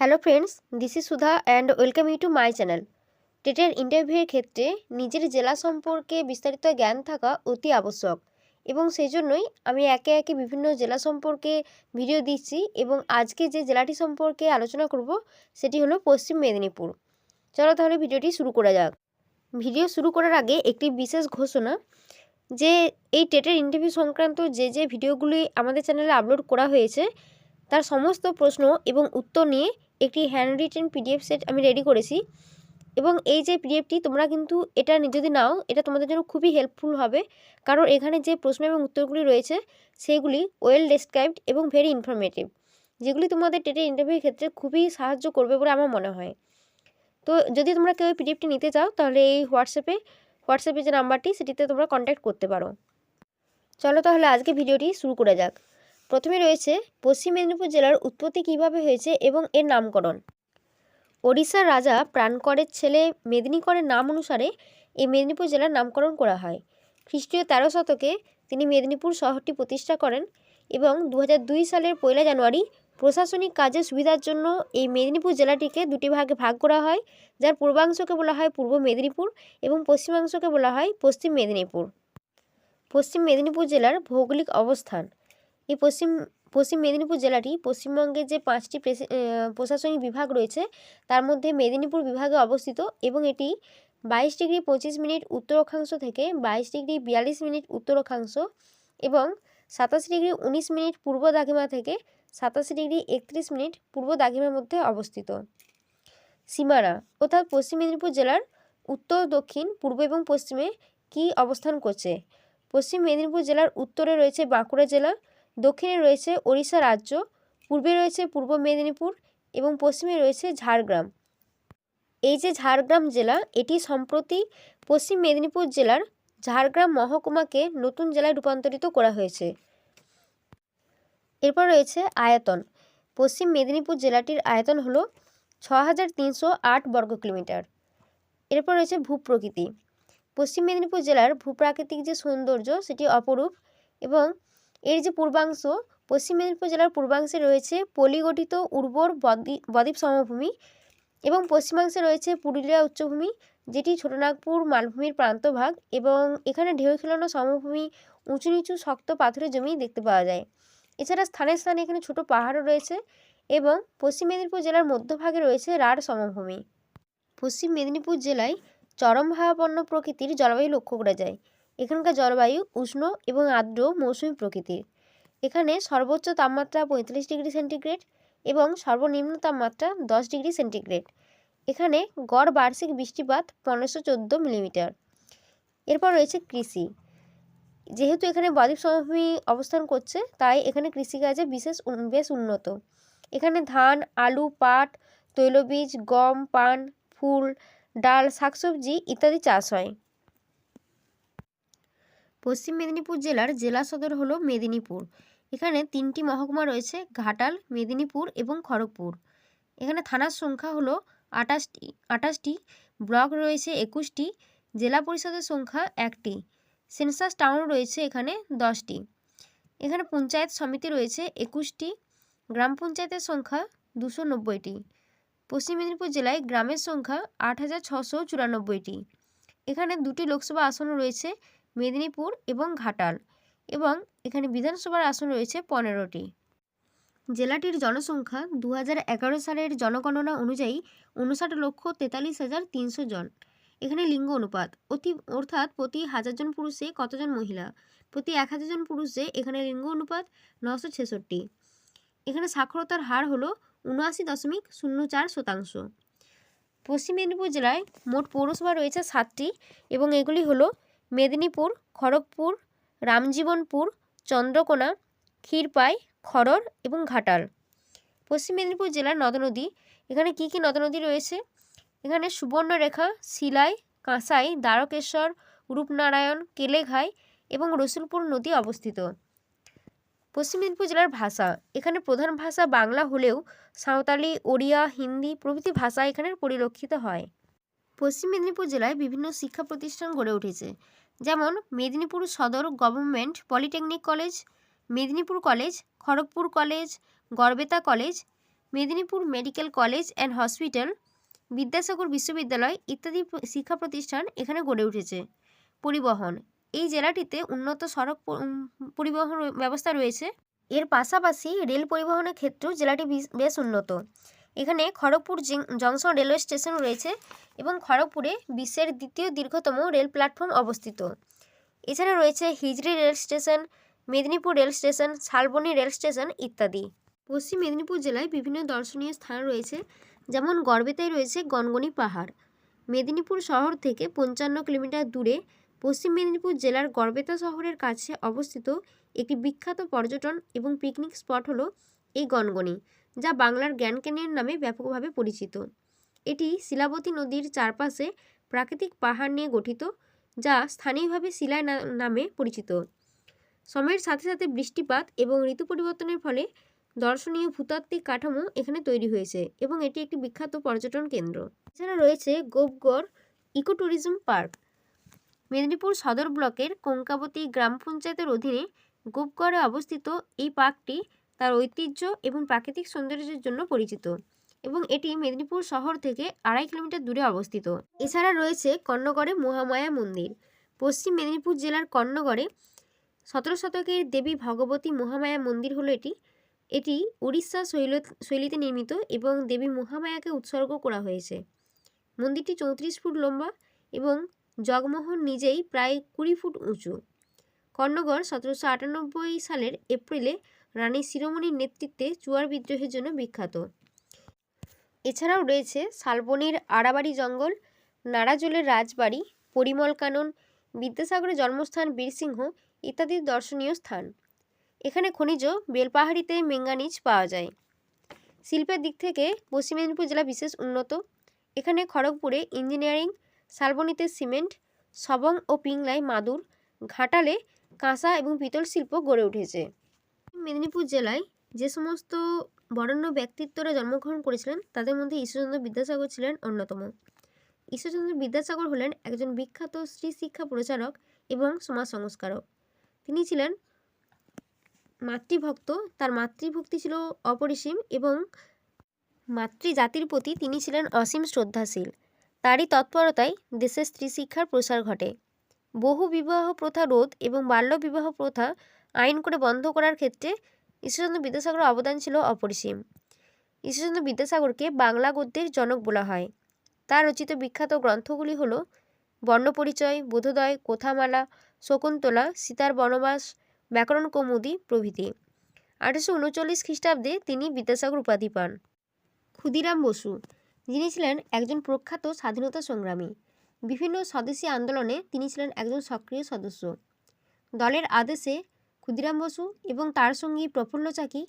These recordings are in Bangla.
Hello friends this is Sudha and welcome you to my channel টেটের ইন্টারভিউয়ের ক্ষেত্রে নিজের জেলা সম্পর্কে বিস্তারিত জ্ঞান থাকা অতি আবশ্যক এবং সেই জন্যই আমি একে একে বিভিন্ন জেলা সম্পর্কে ভিডিও দিচ্ছি এবং আজকে যে জেলাটি সম্পর্কে আলোচনা করব সেটি হলো পশ্চিম মেদিনীপুর। চলো তাহলে ভিডিওটি শুরু করা যাক। ভিডিও শুরু করার আগে একটি বিশেষ ঘোষণা যে এই টেটের ইন্টারভিউ সংক্রান্ত যে যে ভিডিওগুলি আমাদের চ্যানেলে আপলোড করা হয়েছে, তার সমস্ত প্রশ্ন এবং উত্তর নিয়ে একটি হ্যান্ড রিটেন পিডিএফ সেট আমি রেডি করেছি। এবং এই যে পিডিএফটি তোমরা কিন্তু এটা যদি নাও, এটা তোমাদের জন্য খুবই হেল্পফুল হবে। কারণ এখানে যে প্রশ্ন এবং উত্তরগুলি রয়েছে, সেগুলি ওয়েল ডেসক্রাইবড এবং ভেরি ইনফরমেটিভ যেগুলি তোমাদের টেটের ইন্টারভিউর ক্ষেত্রে খুবই সাহায্য করবে বলে আমার মনে হয়। তো যদি তোমরা কেউ পিডিএফটি নিতে চাও, তাহলে এই হোয়াটসঅ্যাপে হোয়াটসঅ্যাপে যে নাম্বারটি, সেটিতে তোমরা কন্ট্যাক্ট করতে পারো। চলো তাহলে আজকে ভিডিওটি শুরু করা যাক। প্রথমে রয়েছে, পশ্চিম মেদিনীপুর জেলার উৎপত্তি কীভাবে হয়েছে এবং এর নামকরণ। ওড়িশার রাজা প্রাণকরের ছেলে মেদিনীকরের নাম অনুসারে এই মেদিনীপুর জেলার নামকরণ করা হয়। খ্রিস্টীয় তেরো শতকে তিনি মেদিনীপুর শহরটি প্রতিষ্ঠা করেন এবং দু হাজার দুই সালের পয়লা জানুয়ারি প্রশাসনিক কাজের সুবিধার জন্য এই মেদিনীপুর জেলাটিকে দুটি ভাগে ভাগ করা হয়, যার পূর্বাংশকে বলা হয় পূর্ব মেদিনীপুর এবং পশ্চিমাংশকে বলা হয় পশ্চিম মেদিনীপুর। পশ্চিম মেদিনীপুর জেলার ভৌগোলিক অবস্থান। এই পশ্চিম পশ্চিম মেদিনীপুর জেলাটি পশ্চিমবঙ্গের যে পাঁচটি প্রশাসনিক বিভাগ রয়েছে, তার মধ্যে মেদিনীপুর বিভাগে অবস্থিত এবং এটি বাইশ ডিগ্রি পঁচিশ মিনিট উত্তর অক্ষাংশ থেকে বাইশ ডিগ্রি বিয়াল্লিশ মিনিট উত্তর অক্ষাংশ এবং সাতাশি ডিগ্রি উনিশ মিনিট পূর্ব দাগিমা থেকে সাতাশি ডিগ্রি একত্রিশ মিনিট পূর্ব দাগিমার মধ্যে অবস্থিত। সীমানা অর্থাৎ পশ্চিম মেদিনীপুর জেলার উত্তর, দক্ষিণ, পূর্ব এবং পশ্চিমে কি অবস্থান করছে? পশ্চিম মেদিনীপুর জেলার উত্তরে রয়েছে বাঁকুড়া জেলা দক্ষিণে রয়েছে ওড়িশা রাজ্য, পূর্বে রয়েছে পূর্ব মেদিনীপুর এবং পশ্চিমে রয়েছে ঝাড়গ্রাম। এই যে ঝাড়গ্রাম জেলা, এটি সম্প্রতি পশ্চিম মেদিনীপুর জেলার ঝাড়গ্রাম মহকুমাকে নতুন জেলায় রূপান্তরিত করা হয়েছে। এরপর রয়েছে আয়তন। পশ্চিম মেদিনীপুর জেলাটির আয়তন হলো ছ হাজার তিনশো আট বর্গ কিলোমিটার। এরপর রয়েছে ভূপ্রকৃতি। পশ্চিম মেদিনীপুর জেলার ভূপ্রাকৃতিক যে সৌন্দর্য, সেটি অপরূপ এবং এর যে পূর্বাংশ, পশ্চিম মেদিনীপুর জেলার পূর্বাংশে রয়েছে পলিগঠিত উর্বর বদ্বীপ সমভূমি এবং পশ্চিমাংশে রয়েছে পুরুলিয়া উচ্চভূমি, যেটি ছোটনাগপুর মালভূমির প্রান্তভাগ এবং এখানে ঢেউ খেলানো সমভূমি উঁচু নিচু শক্ত পাথরের জমি দেখতে পাওয়া যায়। এছাড়া স্থানে স্থানে এখানে ছোট পাহাড়ও রয়েছে এবং পশ্চিম মেদিনীপুর জেলার মধ্যভাগে রয়েছে রাঢ় সমভূমি। পশ্চিম মেদিনীপুর জেলায় চরম ভাবাপন্ন প্রকৃতির জলবায়ু লক্ষ্য করা যায়। এখানকার জলবায়ু উষ্ণ এবং আর্দ্র মৌসুমী প্রকৃতির এখানে সর্বোচ্চ তাপমাত্রা পঁয়তাল্লিশ ডিগ্রি সেন্টিগ্রেড এবং সর্বনিম্ন তাপমাত্রা দশ ডিগ্রি সেন্টিগ্রেড। এখানে গড় বার্ষিক বৃষ্টিপাত পনেরোশো চোদ্দ মিলিমিটার। এরপর রয়েছে কৃষি। যেহেতু এখানে বদ্বীপ সমভূমি অবস্থান করছে, তাই এখানে কৃষিকাজে বিশেষ বেশ উন্নত। এখানে ধান, আলু, পাট, তৈলবীজ, গম, পান, ফুল, ডাল, শাকসবজি ইত্যাদি চাষ হয়। পশ্চিম মেদিনীপুর জেলার জেলা সদর হলো মেদিনীপুর। এখানে তিনটি মহকুমা রয়েছে, ঘাটাল, মেদিনীপুর এবং খড়গপুর। এখানে থানার সংখ্যা হলো আটাশটি আটাশটি। ব্লক রয়েছে একুশটি, জেলা পরিষদের সংখ্যা একটি। সেন্সাস টাউন রয়েছে এখানে দশটি। এখানে পঞ্চায়েত সমিতি রয়েছে একুশটি, গ্রাম পঞ্চায়েতের সংখ্যা দুশো নব্বইটি। পশ্চিম মেদিনীপুর জেলায় গ্রামের সংখ্যা আট হাজার ছশো চুরানব্বইটি। এখানে দুটি লোকসভা আসন রয়েছে মেদিনীপুর এবং ঘাটাল এবং এখানে বিধানসভার আসন রয়েছে পনেরোটি। জেলাটির জনসংখ্যা দু হাজার এগারো সালের জনগণনা অনুযায়ী উনষাট লক্ষ তেতাল্লিশ হাজার তিনশো জন। এখানে লিঙ্গ অনুপাত, অতি, অর্থাৎ প্রতি হাজার জন পুরুষে কতজন মহিলা? প্রতি এক হাজার জন পুরুষে এখানে লিঙ্গ অনুপাত নশো ছেষট্টি। এখানে সাক্ষরতার হার হলো উনআশি দশমিক শূন্য চার শতাংশ। পশ্চিম মেদিনীপুর জেলায় মোট পৌরসভা রয়েছে সাতটি এবং এগুলি হলো মেদিনীপুর, খড়গপুর, রামজীবনপুর, চন্দ্রকোনা, ক্ষীরপাই, খড়র এবং ঘাটাল। পশ্চিম মেদিনীপুর জেলার নদ নদী এখানে কী কী নদ নদী রয়েছে? এখানে সুবর্ণরেখা শিলাই কাঁসাই, দ্বারকেশ্বর, রূপনারায়ণ, কেলেঘাই এবং রসুলপুর নদী অবস্থিত। পশ্চিম মেদিনীপুর জেলার ভাষা। এখানে প্রধান ভাষা বাংলা হলেও সাঁওতালি, ওড়িয়া, হিন্দি প্রভৃতি ভাষা এখানে পরিলক্ষিত হয়। পশ্চিম মেদিনীপুর জেলায় বিভিন্ন শিক্ষা প্রতিষ্ঠান গড়ে উঠেছে। যেমন Medinipur Sadar government polytechnic college, Medinipur college, Kharagpur college, Garhbeta college, Medinipur medical college and hospital, Vidyasagar বিশ্ববিদ্যালয় ইত্যাদি শিক্ষা প্রতিষ্ঠান এখানে গড়ে উঠেছে। পরিবহন, এই জেলাটিতে উন্নত সড়ক পরিবহন ব্যবস্থা রয়েছে। এর পাশাপাশি রেল পরিবহনের ক্ষেত্রেও জেলাটি বেশ উন্নত। এখানে খড়গপুর জংশন রেলওয়ে স্টেশন রয়েছে এবং খড়গপুরে বিশ্বের দ্বিতীয় দীর্ঘতম রেল প্ল্যাটফর্ম অবস্থিত। এছাড়া রয়েছে Hijli rail station, Medinipur rail station, Salboni rail station ইত্যাদি। পশ্চিম মেদিনীপুর জেলায় বিভিন্ন দর্শনীয় স্থান রয়েছে, যেমন গড়বেতায় রয়েছে গনগনি পাহাড়। মেদিনীপুর শহর থেকে পঞ্চান্ন কিলোমিটার দূরে পশ্চিম মেদিনীপুর জেলার গড়বেতা শহরের কাছে অবস্থিত একটি বিখ্যাত পর্যটন এবং পিকনিক স্পট হলো এই গনগনি। যা বাংলার ক্যানিয়ন নামে ব্যাপকভাবে পরিচিত। এটি শিলাবতী নদীর চারপাশে প্রাকৃতিক পাহাড় নিয়ে গঠিত, যা স্থানীয়ভাবে শিলায় নামে পরিচিত। সময়ের সাথে সাথে বৃষ্টিপাত এবং ঋতু পরিবর্তনের ফলে দর্শনীয় ভূতাত্ত্বিক কাঠামো এখানে তৈরি হয়েছে এবং এটি একটি বিখ্যাত পর্যটন কেন্দ্র। এছাড়া রয়েছে Gopegarh eco tourism park. Medinipur Sadar ব্লকের কঙ্কাবতী গ্রাম পঞ্চায়েতের অধীনে গোপগড়ে অবস্থিত এই পার্কটি তার ঐতিহ্য এবং প্রাকৃতিক সৌন্দর্যের জন্য পরিচিত এবং এটি মেদিনীপুর শহর থেকে আড়াই কিলোমিটার দূরে অবস্থিত। এছাড়া রয়েছে কর্ণগড়ে মহামায়া মন্দির। পশ্চিম মেদিনীপুর জেলার কর্ণগড়ে সতেরো শতকের দেবী ভগবতী মহামায়া মন্দির হলো এটি। এটি উড়িষ্যা শৈল শৈলীতে নির্মিত এবং দেবী মহামায়াকে উৎসর্গ করা হয়েছে। মন্দিরটি চৌত্রিশ ফুট লম্বা এবং জগমোহন নিজেই প্রায় কুড়ি ফুট উঁচু। কর্ণগড় সতেরোশো আটানব্বই সালের এপ্রিলে রানী শিরোমণির নেতৃত্বে চুয়ার বিদ্রোহের জন্য বিখ্যাত। এছাড়াও রয়েছে শালবনির আড়াবাড়ি জঙ্গল নাড়াজোলের রাজবাড়ি, পরিমল কানন, বিদ্যাসাগরের জন্মস্থান বীরসিংহ ইত্যাদি দর্শনীয় স্থান। এখানে খনিজ বেলপাহাড়িতে মেঙ্গানিজ পাওয়া যায়। শিল্পের দিক থেকে পশ্চিম মেদিনীপুর জেলা বিশেষ উন্নত। এখানে খড়গপুরে ইঞ্জিনিয়ারিং, শালবনিতে সিমেন্ট, সবং ও পিংলায় মাদুর, ঘাটালে কাঁসা এবং পিতল শিল্প গড়ে উঠেছে। মেদিনীপুর জেলায় যে সমস্ত বরেণ্য ব্যক্তিত্বরা জন্মগ্রহণ করেছিলেন, তাদের মধ্যে ঈশ্বরচন্দ্র বিদ্যাসাগর ছিলেন অন্যতম। ঈশ্বরচন্দ্র বিদ্যাসাগর হলেন একজন বিখ্যাত স্ত্রী শিক্ষা প্রচারক এবং সমাজ সংস্কারক তিনি ছিলেন মাতৃভক্ত, তার মাতৃভক্তি ছিল অপরিসীম এবং মাতৃজাতির প্রতি তিনি ছিলেন অসীম শ্রদ্ধাশীল। তারই তৎপরতায় দেশের স্ত্রী শিক্ষার প্রসার ঘটে। বহু বিবাহ প্রথা রোধ এবং বাল্য বিবাহ প্রথা আইন করে বন্ধ করার ক্ষেত্রে ঈশ্বরচন্দ্র বিদ্যাসাগরের অবদান ছিল অপরিসীম। ঈশ্বরচন্দ্র বিদ্যাসাগরকে বাংলা গদ্যের জনক বলা হয়। তার রচিত বিখ্যাত গ্রন্থগুলি হল বর্ণপরিচয়, বোধোদয়, কোথামালা, শকুন্তলা, সীতার বনবাস, ব্যাকরণ কৌমুদি প্রভৃতি। আঠেরোশো উনচল্লিশ খ্রিস্টাব্দে তিনি বিদ্যাসাগর উপাধি পান। ক্ষুদিরাম বসু, যিনি ছিলেন একজন প্রখ্যাত স্বাধীনতা সংগ্রামী। বিভিন্ন স্বদেশী আন্দোলনে তিনি ছিলেন একজন সক্রিয় সদস্য। দলের আদেশে ক্ষুদিরাম বসু এবং তার সঙ্গী প্রফুল্ল চাকি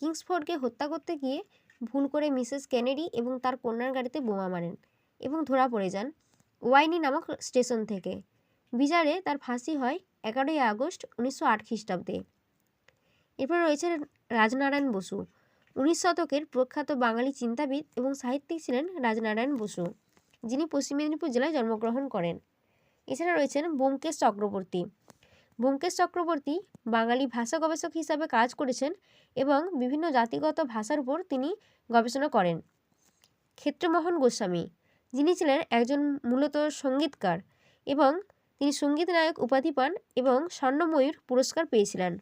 কিংসফোর্ডকে হত্যা করতে গিয়ে ভুল করে মিসেস কেনেডি এবং তার কন্যার গাড়িতে বোমা মারেন এবং ধরা পড়ে যান ওয়াইনি নামক স্টেশন থেকে। বিচারে তার ফাঁসি হয় এগারোই আগস্ট উনিশশো আট খ্রিস্টাব্দে। এরপর রয়েছে রাজনারায়ণ বসু। উনিশ শতকের প্রখ্যাত বাঙালি চিন্তাবিদ এবং সাহিত্যিক ছিলেন রাজনারায়ণ বসু, যিনি পশ্চিম মেদিনীপুর জেলায় জন্মগ্রহণ করেন। এছাড়া রয়েছেন ব্যোমকেশ চক্রবর্তী। ব্যোমকেশ চক্রবর্তী বাঙালি ভাষা গবেষক হিসাবে কাজ করেছেন এবং বিভিন্ন জাতিগত ভাষার উপর তিনি গবেষণা করেন। ক্ষেত্রমোহন গোস্বামী, যিনি ছিলেন একজন মূলত সঙ্গীতকার এবং তিনি সংগীত নায়ক উপাধি পান এবং স্বর্ণময়ূর পুরস্কার পেয়েছিলেন।